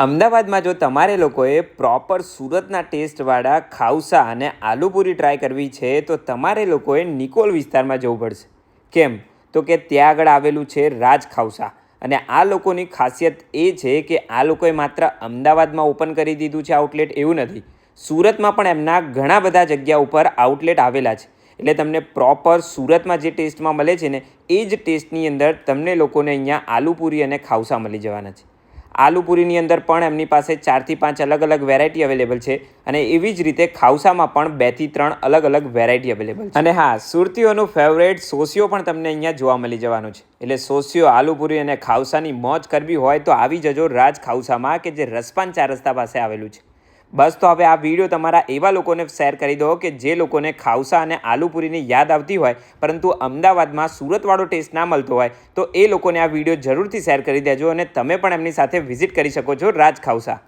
અમદાવાદમાં જો તમારે લોકોએ પ્રોપર સુરતના ટેસ્ટવાળા ખાઉસા અને આલુપુરી ટ્રાય કરવી છે, તો તમારે લોકોએ નિકોલ વિસ્તારમાં જવું પડશે. કેમ? તો કે ત્યાં આગળ આવેલું છે રાજ ખાઉસા. અને આ લોકોની ખાસિયત એ છે કે આ લોકોએ માત્ર અમદાવાદમાં ઓપન કરી દીધું છે આઉટલેટ એવું નથી. સુરતમાં પણ એમના ઘણા બધા જગ્યા ઉપર આઉટલેટ આવેલા છે. એટલે તમને પ્રોપર સુરતમાં જે ટેસ્ટમાં મળે છે ને, એ જ ટેસ્ટની અંદર તમને લોકોને અહીંયા આલુપુરી અને ખાઉસા મળી જવાના છે. આલુપૂરીની અંદર પણ એમની પાસે ચારથી પાંચ અલગ અલગ વેરાયટી અવેલેબલ છે અને એવી જ રીતે ખાઉસામાં પણ બેથી ત્રણ અલગ અલગ વેરાયટી અવેલેબલ છે. અને હા, સુરતીઓનું ફેવરેટ સોસિયો પણ તમને અહીંયા જોવા મળી જવાનું છે. એટલે સોસિયો આલુપુરી અને ખાઉસાની મોજ કરવી હોય તો આવી જજો રાજ ખાઉસામાં, કે જે રસપાન ચાર રસ્તા પાસે આવેલું છે. બસ તો હવે આ વીડિયો તમારા એવા લોકોને શેર કરી દો કે જે લોકોને ખાઉસા અને આલુપુરીની યાદ આવતી હોય, પરંતુ અમદાવાદમાં સુરતવાળો ટેસ્ટ ના મળતો હોય, તો એ લોકોને આ વીડિયો જરૂરથી શેર કરી દેજો અને તમે પણ એમની સાથે વિઝિટ કરી શકો છો રાજ ખાઉસા.